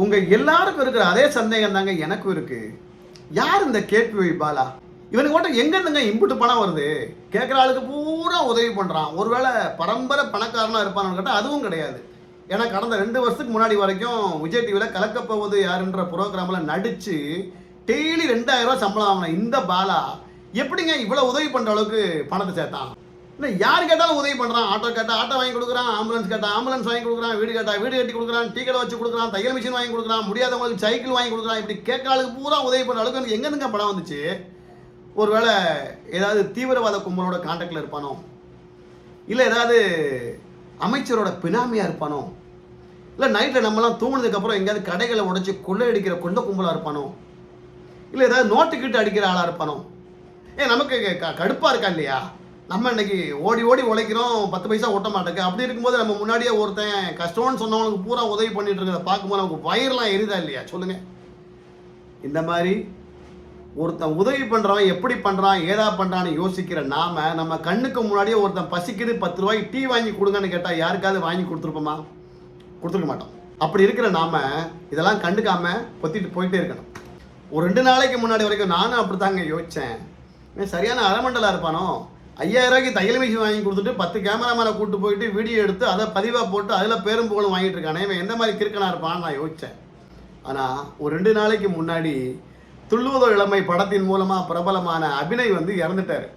உங்கள் எல்லாருக்கும் இருக்கிற அதே சந்தேகம் தாங்க எனக்கும் இருக்குது யார் இந்த கேட்பி பாலா? இவனுக்கு மட்டும் எங்கேருந்துங்க இம்புட்டு பணம் வருது? கேட்குற ஆளுக்கு பூரா உதவி பண்ணுறான் ஒருவேளை பரம்பரை பணக்காரனாக இருப்பான்னு கேட்டால் அதுவும் கிடையாது. ஏன்னா கடந்த ரெண்டு வருஷத்துக்கு முன்னாடி வரைக்கும் விஜய் டிவியில் கலக்கப்போவது யாருன்ற ப்ரோக்ராமில் நடித்து டெய்லி ரெண்டாயிரம் ரூபா சம்பளம் ஆகணும் இந்த பாலா எப்படிங்க இவ்வளோ உதவி பண்ணுற அளவுக்கு பணத்தை சேர்த்தான்? இல்லை யார் கேட்டாலும் உதவி பண்ணுறான் ஆட்டோ கேட்டால் ஆட்டோ வாங்கி கொடுக்குறான் ஆம்புலன்ஸ் கேட்டால் ஆம்புலன்ஸ் வாங்கி கொடுக்குறான் வீடு கேட்டால் வீடு கட்டி கொடுக்குறான் டீ கடை வச்சு கொடுக்குறான் தையல் மிஷின் வாங்கி கொடுக்குறான் முடியாதவங்களுக்கு சைக்கிள் வாங்கி கொடுக்குறான். இப்படி கேட்க ஆளுக்கு பூரா உதவி பண்ணுற அளவுக்கு எனக்கு எங்கேருந்துங்க படம் வந்துச்சு? ஒருவேளை ஏதாவது தீவிரவாத கும்பலோட கான்டாக்டில் இருப்பானோ? இல்லை ஏதாவது அமைச்சரோட பினாமியாக இருப்பானோ? இல்லை நைட்டில் நம்மலாம் தூங்கினதுக்கப்புறம் எங்கேயாவது கடைகளை உடச்சி கொள்ளையடிக்கிற கொண்ட கும்பலாக இருப்பானோ? இல்லை ஏதாவது நோட்டுக்கிட்டு அடிக்கிற ஆளாக இருப்பானோ? ஏ நமக்கு க கடுப்பாக இருக்கா இல்லையா? நம்ம இன்னைக்கு ஓடி ஓடி உழைக்கிறோம் பத்து பைசா ஓட்ட மாட்டேங்க அப்படி இருக்கும்போது நம்ம முன்னாடியே ஒருத்தன் கஷ்டம்னு சொன்னவனுக்கு பூரா உதவி பண்ணிட்டு இருக்கிறத பார்க்கும்போது நமக்கு வயிறுலாம் எரிதா இல்லையா? சொல்லுங்க. இந்த மாதிரி ஒருத்தன் உதவி பண்ணுறவன் எப்படி பண்ணுறான் ஏதா பண்ணுறான்னு யோசிக்கிற நாம நம்ம கண்ணுக்கு முன்னாடியே ஒருத்தன் பசிக்குது பத்து ரூபாய்க்கு டீ வாங்கி கொடுங்கன்னு கேட்டால் யாருக்காவது வாங்கி கொடுத்துருப்போமா? கொடுத்துருக்க மாட்டோம். அப்படி இருக்கிற நாம இதெல்லாம் கண்டுக்காம கொத்திட்டு போயிட்டே இருக்கணும். ஒரு ரெண்டு நாளைக்கு முன்னாடி வரைக்கும் நானும் அப்படி தாங்க யோசித்தேன் சரியான அரைமண்டலா இருப்பானோ? ஐயாயிரம் ரூபாய்க்கு தையல் மிஷின் வாங்கி கொடுத்துட்டு பத்து கேமராமேனை கூட்டு போயிட்டு வீடியோ எடுத்து அதை பதிவாக போட்டு அதில் பேரும் புகழும் வாங்கிட்டு இருக்கானே. இவன் எந்த மாதிரி கிறுக்கனா இருப்பான்னு நான் யோசித்தேன் ஆனால் ஒரு ரெண்டு நாளைக்கு முன்னாடி துள்ளுவதோ இளமை படத்தின் மூலமாக பிரபலமான அபிநய் வந்து இறந்துட்டார்.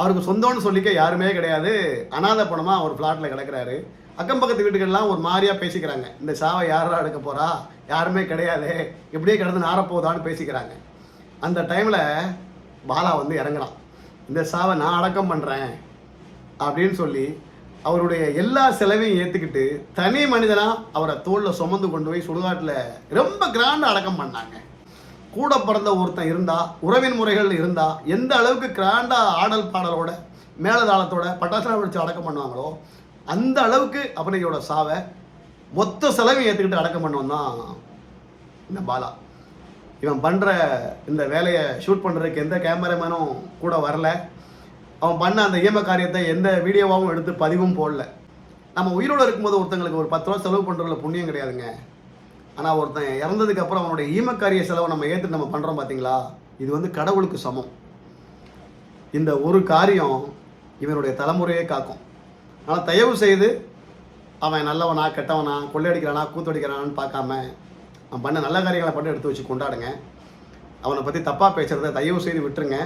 அவருக்கு சொந்தம்னு சொல்லிக்க யாருமே கிடையாது. அனாதை பணமாக அவர் ஃப்ளாட்டில் கிடக்குறாரு. அக்கம் பக்கத்து வீட்டுக்கெல்லாம் ஒரு மாதிரியாக பேசிக்கிறாங்க. இந்த சாவை யாரா எடுக்க போகிறா யாருமே கிடையாது. இப்படியே கிடந்து நாரப்போதான்னு பேசிக்கிறாங்க. அந்த டைமில் பாலா வந்து இறங்குறான். இந்த சாவை நான் அடக்கம் பண்ணுறேன் அப்படின்னு சொல்லி அவருடைய எல்லா செலவையும் ஏற்றுக்கிட்டு தனி மனிதனாக அவரை தோளில் சுமந்து கொண்டு போய் சுடுகாட்டில் ரொம்ப கிராண்டாக அடக்கம் பண்ணாங்க. கூட பிறந்த ஒருத்தன் இருந்தால் உறவின் முறைகள் இருந்தால் எந்த அளவுக்கு கிராண்டாக ஆடல் பாடலோட மேலதாளத்தோட பட்டாசுலாம் வச்சு அடக்கம் பண்ணுவாங்களோ அந்த அளவுக்கு அப்படியோட சாவை மொத்த செலவையும் ஏற்றுக்கிட்டு அடக்கம் பண்ணுவோம் தான் இந்த பாலா. இவன் பண்ணுற இந்த வேலையை ஷூட் பண்ணுறதுக்கு எந்த கேமராமேனும் கூட வரல. அவன் பண்ண அந்த ஈம காரியத்தை எந்த வீடியோவாகவும் எடுத்து பதிவும் போடல. நம்ம உயிரோடு இருக்கும்போது ஒருத்தங்களுக்கு ஒரு பத்து ரூபா செலவு பண்ணுறதுல புண்ணியம் கிடையாதுங்க. ஆனால் ஒருத்தன் இறந்ததுக்கப்புறம் அவனுடைய ஈமக்காரிய செலவை நம்ம ஏற்று நம்ம பண்ணுறோம் பார்த்தீங்களா இது வந்து கடவுளுக்கு சமம். இந்த ஒரு காரியம் இவனுடைய தலைமுறையே காக்கும். ஆனால் தயவு செய்து அவன் நல்லவனா கெட்டவனா கொள்ளையடிக்கிறானா கூத்தடிக்கிறானான்னு பார்க்காம அவன் பண்ண நல்ல காரியங்களை பண்ணி எடுத்து வச்சு கொண்டாடுங்க. அவனை பற்றி தப்பாக பேசுகிறத தயவு செய்து விட்டுருங்க.